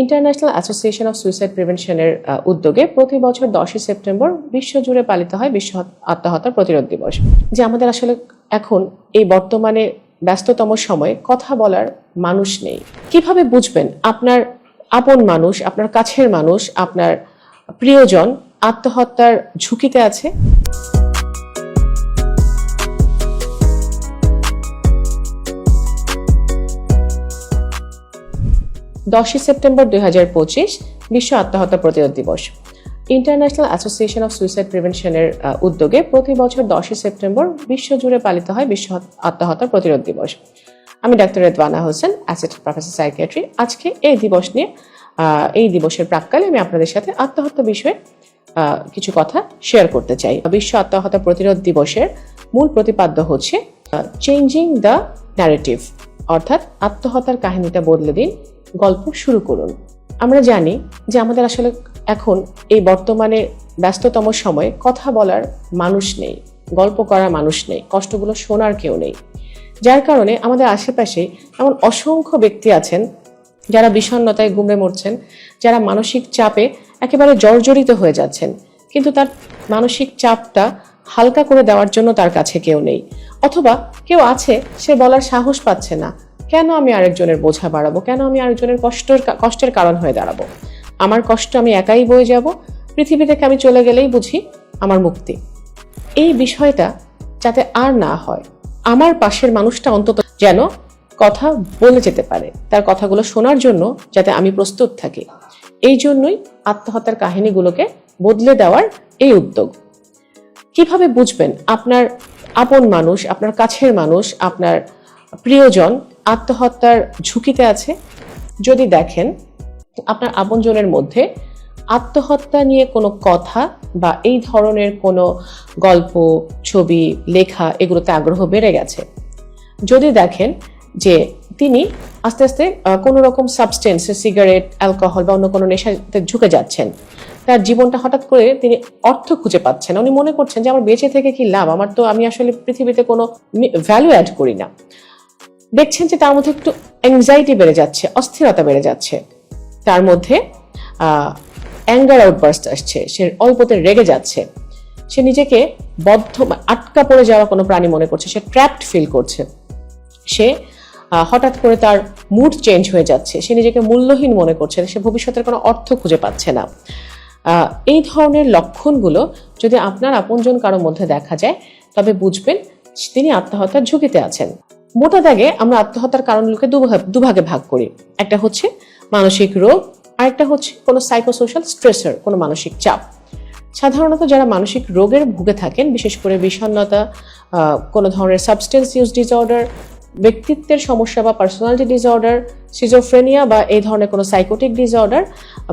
International association of suicide প্রিভেনশনের উদ্যোগে প্রতি বছর দশই সেপ্টেম্বর বিশ্বজুড়ে পালিত হয় বিশ্ব আত্মহত্যা প্রতিরোধ দিবস। যে আমাদের আসলে এখন এই বর্তমানে ব্যস্ততম সময়ে কথা বলার মানুষ নেই। কীভাবে বুঝবেন আপনার আপন মানুষ, আপনার কাছের মানুষ, আপনার প্রিয়জন আত্মহত্যার ঝুঁকিতে আছে? দশই সেপ্টেম্বর দুই হাজার পঁচিশ বিশ্ব আত্মহত্যা প্রতিরোধ দিবস। ইন্টারন্যাশনাল অ্যাসোসিয়েশন অফ সুইসাইড প্রিভেনশনের উদ্যোগে প্রতি বছর দশই সেপ্টেম্বর বিশ্বজুড়ে পালিত হয় বিশ্ব আত্মহত্যা প্রতিরোধ দিবস। আমি doctor Redwana Hossain assistant professor psychiatry. আজকে এই দিবস নিয়ে এই দিবসের প্রাককালে আমি আপনাদের সাথে আত্মহত্যা বিষয়ে কিছু কথা শেয়ার করতে চাই। বিশ্ব আত্মহত্যা প্রতিরোধ দিবসের মূল প্রতিপাদ্য হচ্ছে চেঞ্জিং দ্য ন্যারেটিভ অর্থাৎ আত্মহত্যার কাহিনীটা বদলে দিন গল্প শুরু করুন। আমরা জানি যে আমাদের আসলে এখন এই বর্তমানে ব্যস্ততম সময়ে কথা বলার মানুষ নেই, গল্প করার মানুষ নেই, কষ্টগুলো শোনার কেউ নেই। যার কারণে আমাদের আশেপাশে এমন অসংখ্য ব্যক্তি আছেন যারা বিষণ্ণতায় গুমড়ে মরছেন, যারা মানসিক চাপে একেবারে জর্জরিত হয়ে যাচ্ছেন। কিন্তু তার মানসিক চাপটা হালকা করে দেওয়ার জন্য তার কাছে কেউ নেই। অথবা কেউ আছে সে বলার সাহস পাচ্ছে না। কেন আমি আরেকজনের বোঝা বাড়াবো? কেন আমি আরেকজনের কষ্টের কষ্টের কারণ হয়ে দাঁড়াবো? আমার কষ্ট আমি একাই বয়ে যাব? পৃথিবী থেকে আমি চলে গেলেই বুঝি আমার মুক্তি। এই বিষয়টা যাতে আর না হয়, আমার পাশের মানুষটা অন্তত যেন কথা বলে যেতে পারে, তার কথাগুলো শোনার জন্য যাতে আমি প্রস্তুত থাকি। এই জন্যই আত্মহত্যার কাহিনীগুলোকে বদলে দেওয়ার এই উদ্যোগ। কীভাবে বুঝবেন আপনার আপন মানুষ, আপনার কাছের মানুষ, আপনার প্রিয়জন আত্মহত্যার ঝুঁকিতে আছে। যদি দেখেন, আপনার আপনজনের মধ্যে আত্মহত্যা নিয়ে কোনো কথা বা এই ধরনের কোনো গল্প, ছবি, লেখা এগুলোতে আগ্রহ বেড়ে গেছে। যদি দেখেন যে তিনি আস্তে আস্তে কোনো রকম সাবস্টেন্স সিগারেট অ্যালকোহল বা অন্য কোনো নেশাতে ঝুঁকে যাচ্ছেন, তার জীবনটা হঠাৎ করে তিনি অর্থ খুঁজে পাচ্ছেন। উনি মনে করছেন যে, আমার বেঁচে থেকে কি লাভ? আমার তো আমি আসলে পৃথিবীতে কোনো ভ্যালু অ্যাড করি না। দেখছেন যে তার মধ্যে একটু অ্যাংজাইটি বেড়ে যাচ্ছে, অস্থিরতা বেড়ে যাচ্ছে। তার মধ্যে অ্যাঙ্গার আউটবার্স্ট আসছে, সে অল্পতে রেগে যাচ্ছে। সে নিজেকে বদ্ধ বা আটকা পড়ে যাওয়া কোনো প্রাণী মনে করছে, সে ট্র্যাপড ফিল করছে। সে হঠাৎ করে তার মুড চেঞ্জ হয়ে যাচ্ছে, সে নিজেকে মূল্যহীন মনে করছে, সে ভবিষ্যতের কোনো অর্থ খুঁজে পাচ্ছে না। এই ধরনের লক্ষণগুলো যদি আপনার আপনজন কারোর মধ্যে দেখা যায়, তবে বুঝবেন তিনি আত্মহত্যার ঝুঁকিতে আছেন। মোটা দাগে আমরা আত্মহত্যার কারণগুলোকে দুভাগে ভাগ করি। একটা হচ্ছে মানসিক রোগ আরেকটা হচ্ছে কোনো সাইকোসোশ্যাল স্ট্রেসার কোনো মানসিক চাপ। সাধারণত যারা মানসিক রোগের ভুগে থাকেন বিশেষ করে বিষণ্ণতা আহ, কোনো ধরনের সাবস্টেন্স ইউজ ডিসঅর্ডার ব্যক্তিত্বের সমস্যা বা পার্সোনালিটি ডিসঅর্ডার সিজোফ্রেনিয়া বা এই ধরনের কোনো সাইকোটিক ডিসঅর্ডার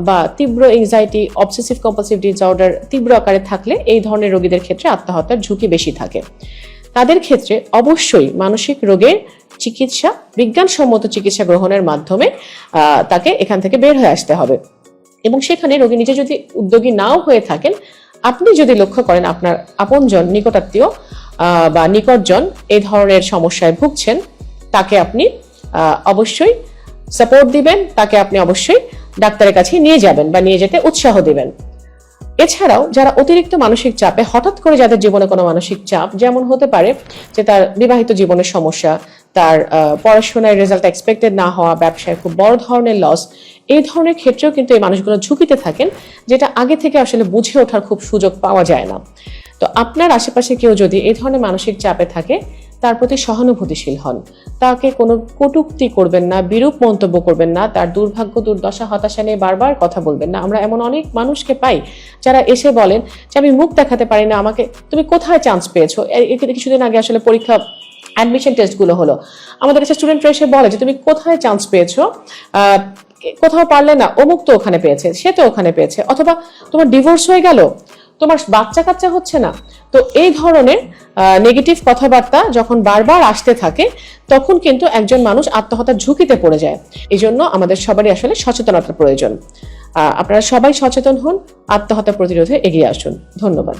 বা তীব্র এংজাইটি অবসেসিভ কম্পালসিভ ডিসঅর্ডার তীব্র আকারে থাকলে এই ধরনের রোগীদের ক্ষেত্রে আত্মহত্যার ঝুঁকি বেশি থাকে। তাদের ক্ষেত্রে অবশ্যই মানসিক রোগের চিকিৎসা, বিজ্ঞানসম্মত চিকিৎসা গ্রহণের মাধ্যমে তাকে এখান থেকে বের হয়ে আসতে হবে। এবং সেখানে রোগী নিজে যদি উদ্যোগী নাও হয়ে থাকেন, আপনি যদি লক্ষ্য করেন আপনার আপনজন, নিকটাত্মীয় বা নিকটজন এই ধরনের সমস্যায় ভুগছেন, তাকে আপনি অবশ্যই সাপোর্ট দিবেন, তাকে আপনি অবশ্যই ডাক্তারের কাছে নিয়ে যাবেন বা নিয়ে যেতে উৎসাহ দিবেন। এছাড়াও যারা অতিরিক্ত মানসিক চাপে, হঠাৎ করে যাদের জীবনে কোনো মানসিক চাপ, যেমন হতে পারে যে তার বিবাহিত জীবনের সমস্যা, তার পড়াশোনায় রেজাল্ট এক্সপেক্টেড না হওয়া, ব্যবসায় খুব বড় ধরনের লস এই ধরনের ক্ষেত্রেও কিন্তু এই মানুষগুলো ঝুঁকিতে থাকেন, যেটা আগে থেকে আসলে বুঝে ওঠার খুব সুযোগ পাওয়া যায় না। তো আপনার আশেপাশে কেউ যদি এই ধরনের মানসিক চাপে থাকে তার প্রতি সহানুভূতিশীল হন। তাকে কোনো কটূক্তি করবেন না, বিরূপ মন্তব্য করবেন না, তার দুর্ভাগ্য, দুর্দশা, হতাশা নিয়ে বারবার কথা বলবেন না। আমরা এমন অনেক মানুষকে পাই যারা এসে বলেন যে, আমি মুখ দেখাতে পারি না, আমাকে তুমি কোথায় চান্স পেয়েছ? কিছুদিন আগে আসলে পরীক্ষা অ্যাডমিশন টেস্টগুলো হলো। আমাদের কাছে স্টুডেন্টরা এসে বলে যে, তুমি কোথায় চান্স পেয়েছ? কোথাও পারলে না, অমুক তো ওখানে পেয়েছে, সে তো ওখানে পেয়েছে, অথবা তোমার ডিভোর্স হয়ে গেল তোমার বাচ্চা কাচ্চা হচ্ছে না। তো এই ধরনের নেগেটিভ কথাবার্তা যখন বারবার আসতে থাকে, তখন কিন্তু একজন মানুষ আত্মহত্যার ঝুঁকিতে পড়ে যায়। এই জন্য আমাদের সবারই আসলে সচেতনতার প্রয়োজন। আপনারা সবাই সচেতন হন আত্মহত্যা প্রতিরোধে এগিয়ে আসুন। ধন্যবাদ।